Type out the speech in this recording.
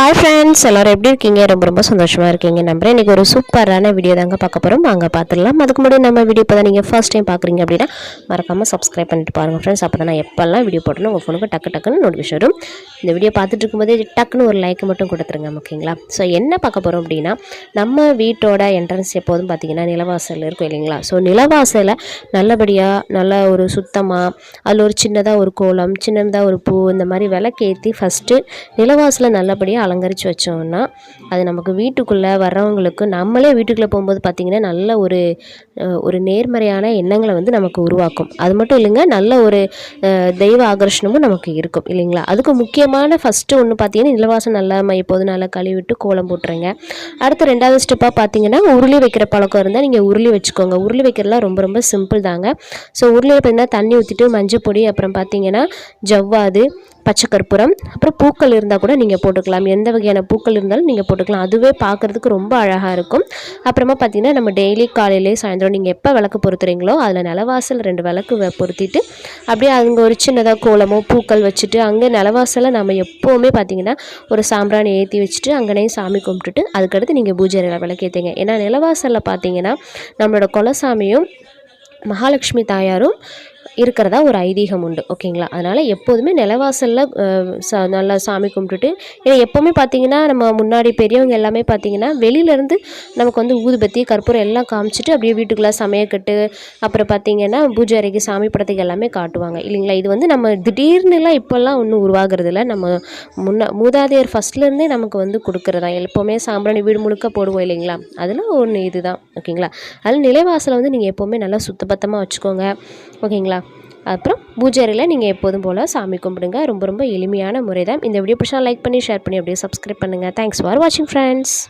Hi friends எல்லோரும் எப்படி இருக்கீங்க? ரொம்ப ரொம்ப சந்தோஷமாக இருக்கீங்க. நம்புறேன் இன்றைக்கி ஒரு சூப்பரான வீடியோ தாங்க பார்க்க போகிறோம் வாங்க பார்த்துடலாம். அதுக்கு முன்னாடி நம்ம வீடியோ இப்போ தான் நீங்கள் ஃபர்ஸ்ட் டைம் பார்க்குறீங்க அப்படின்னா மறக்காமல் சப்ஸ்கிரைப் பண்ணிட்டு பாருங்கள் ஃப்ரெண்ட்ஸ் அப்போ தான் நான் எப்போல்லாம் வீடியோ போட்டணும் உங்கள் ஃபோனுக்கு டக்கு டக்குன்னு நோட்டிஃபிகேஷன் வரும். இந்த வீடியோ பார்த்துட்டு இருக்கும்போதே டக்குன்னு ஒரு லைக் மட்டும் கொடுத்துருங்க ஓகேங்களா ஸோ என்ன பார்க்க போகிறோம் அப்படின்னா நம்ம வீட்டோட என்ட்ரன்ஸ் எப்போதும் பார்த்தீங்கன்னா நிலவாசல் இருக்கும் இல்லைங்களா? ஸோ நிலவாசலை நல்லபடியாக நல்ல ஒரு சுத்தமாக அதில் ஒரு சின்னதாக ஒரு கோலம் சின்னதாக ஒரு பூ இந்த மாதிரி விளக்கேற்றி ஃபஸ்ட்டு நிலவாசலை நல்லபடியாக அலங்கரித்து வச்சோம்னா அது நமக்கு வீட்டுக்குள்ளே வர்றவங்களுக்கு நம்மளே வீட்டுக்குள்ளே போகும்போது பார்த்திங்கன்னா நல்ல ஒரு ஒரு நேர்மறையான எண்ணங்களை வந்து நமக்கு உருவாக்கும். அது மட்டும் இல்லைங்க நல்ல ஒரு தெய்வ ஆகர்ஷணமும் நமக்கு இருக்கும் இல்லைங்களா? அதுக்கு முக்கியமான ஃபஸ்ட்டு ஒன்று பார்த்தீங்கன்னா நிலவாசம் நல்லா ம- எப்போதும் நல்லா கழுவிட்டு கோலம் போட்டுருங்க. அடுத்து ரெண்டாவது ஸ்டெப்பாக பார்த்தீங்கன்னா உருளி வைக்கிற பழக்கம் இருந்தால் நீங்கள் உருளி வச்சுக்கோங்க. உருளி வைக்கிறதுலாம் ரொம்ப ரொம்ப சிம்பிள் தாங்க. ஸோ உருளியில் பார்த்தீங்கன்னா தண்ணி ஊற்றிட்டு மஞ்சள் பொடி அப்புறம் பார்த்தீங்கன்னா ஜவ்வாது பச்சை கற்பூரம் அப்புறம் பூக்கள் இருந்தால் கூட நீங்கள் போட்டுக்கலாம். எந்த வகையான பூக்கள் இருந்தாலும் நீங்கள் போட்டுக்கலாம். அதுவே பார்க்குறதுக்கு ரொம்ப அழகாக இருக்கும். அப்புறமா பார்த்தீங்கன்னா நம்ம டெய்லி காலையிலே சாயந்தரம் நீங்கள் எப்போ விளக்கு பொறுத்துறீங்களோ அதில் நிலவாசல் ரெண்டு விளக்கு வ- பொருத்திட்டு அப்படியே அங்கே ஒரு சின்னதாக கோலமோ பூக்கள் வச்சுட்டு அங்கே நிலவாசலை நம்ம எப்போவுமே பார்த்தீங்கன்னா ஒரு சாம்பிராணி ஏற்றி வச்சுட்டு அங்கனையும் சாமி கும்பிட்டுட்டு அதுக்கடுத்து நீங்கள் பூஜை விளக்கேற்றுங்க ஏன்னா நிலவாசலில் பார்த்தீங்கன்னா நம்மளோட குலசாமியும் மகாலட்சுமி தாயாரும் இருக்கிறதா ஒரு ஐதீகம் உண்டு ஓகேங்களா? அதனால் எப்போதுமே நிலவாசலில் சா நல்லா சாமி கும்பிட்டுட்டு ஏன்னா எப்போவுமே பார்த்தீங்கன்னா நம்ம முன்னாடி பெரியவங்க எல்லாமே பார்த்தீங்கன்னா வெளியிலேருந்து நமக்கு வந்து ஊதுபத்தி கற்பூரம் எல்லாம் காமிச்சிட்டு அப்படியே வீட்டுக்குள்ளே சமையக்கட்டு அப்புறம் பார்த்தீங்கன்னா பூஜை அறைக்கு சாமி படத்துக்கு எல்லாமே காட்டுவாங்க. இல்லைங்களா? இது வந்து நம்ம திடீர்னுலாம் இப்போல்லாம் ஒன்றும் உருவாகிறது இல்லை நம்ம முன்னா மூதாதையர் ஃபஸ்ட்லேருந்தே நமக்கு வந்து கொடுக்குறதா? எப்போவுமே சாம்பிராணி வீடு முழுக்க போடுவோம் இல்லைங்களா? அதில் ஒன்று இதுதான் ஓகேங்களா? அதில் நிலைவாசலை வந்து நீங்கள் எப்போவுமே நல்லா சுத்தபத்தமாக வச்சுக்கோங்க ஓகேங்களா? அப்புறம் பூஜை நீங்கள் எப்போதும் போல் சாமி கும்பிடுங்க. ரொம்ப ரொம்ப எளிமையான முறை தான் இந்த வீடியோ பிடிச்சா லைக் பண்ணி ஷேர் பண்ணி அப்படியே சப்ஸ்கிரைப் பண்ணுங்கள் தேங்க்ஸ் ஃபார் வாட்சிங் ஃப்ரெண்ட்ஸ்